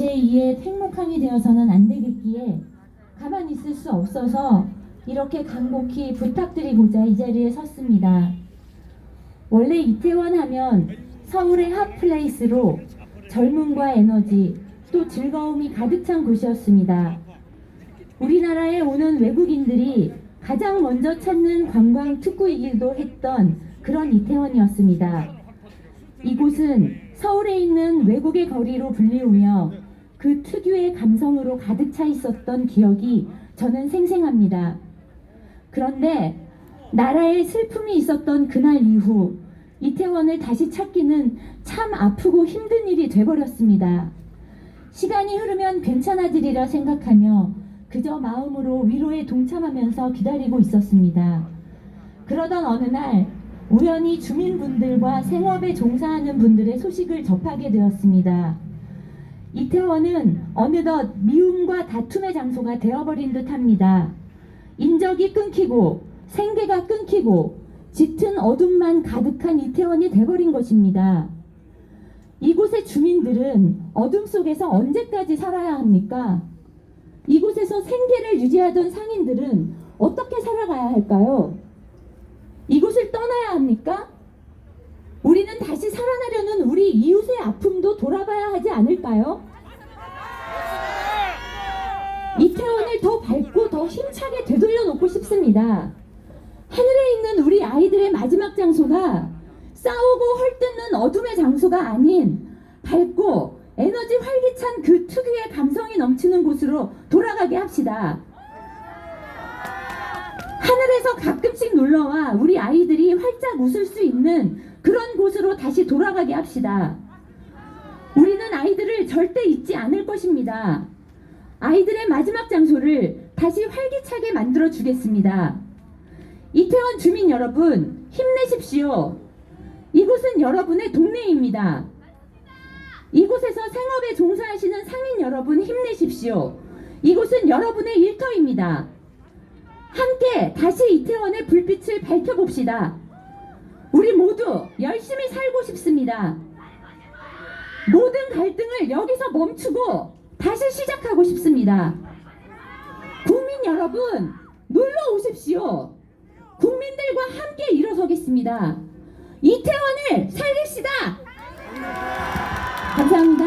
제2의 택목항이 되어서는 안 되겠기에 가만히 있을 수 없어서 이렇게 간곡히 부탁드리고자 이 자리에 섰습니다. 원래 이태원 하면 서울의 핫플레이스로 젊음과 에너지 또 즐거움이 가득 찬 곳이었습니다. 우리나라에 오는 외국인들이 가장 먼저 찾는 관광 특구이기도 했던 그런 이태원이었습니다. 이곳은 서울에 있는 외국의 거리로 불리우며 그 특유의 감성으로 가득 차 있었던 기억이 저는 생생합니다. 그런데 나라에 슬픔이 있었던 그날 이후 이태원을 다시 찾기는 참 아프고 힘든 일이 돼버렸습니다. 시간이 흐르면 괜찮아지리라 생각하며 그저 마음으로 위로에 동참하면서 기다리고 있었습니다. 그러던 어느 날 우연히 주민분들과 생업에 종사하는 분들의 소식을 접하게 되었습니다. 이태원은 어느덧 미움과 다툼의 장소가 되어버린 듯 합니다. 인적이 끊기고 생계가 끊기고 짙은 어둠만 가득한 이태원이 돼버린 것입니다. 이곳의 주민들은 어둠 속에서 언제까지 살아야 합니까? 이곳에서 생계를 유지하던 상인들은 어떻게 살아가야 할까요? 이곳을 떠나야 합니까? 살아나려는 우리 이웃의 아픔도 돌아봐야 하지 않을까요? 이태원을 더 밝고 더 힘차게 되돌려 놓고 싶습니다. 하늘에 있는 우리 아이들의 마지막 장소가 싸우고 헐뜯는 어둠의 장소가 아닌 밝고 에너지 활기찬 그 특유의 감성이 넘치는 곳으로 돌아가게 합시다. 하늘에서 가끔씩 놀러와 우리 아이들이 활짝 웃을 수 있는 그런 곳으로 다시 돌아가게 합시다. 우리는 아이들을 절대 잊지 않을 것입니다. 아이들의 마지막 장소를 다시 활기차게 만들어 주겠습니다. 이태원 주민 여러분, 힘내십시오. 이곳은 여러분의 동네입니다. 이곳에서 생업에 종사하시는 상인 여러분 힘내십시오. 이곳은 여러분의 일터입니다. 함께 다시 이태원의 불빛을 밝혀봅시다. 우리 모두 열심히 살고 싶습니다. 모든 갈등을 여기서 멈추고 다시 시작하고 싶습니다. 국민 여러분, 놀러 오십시오. 국민들과 함께 일어서겠습니다. 이태원을 살립시다. 감사합니다.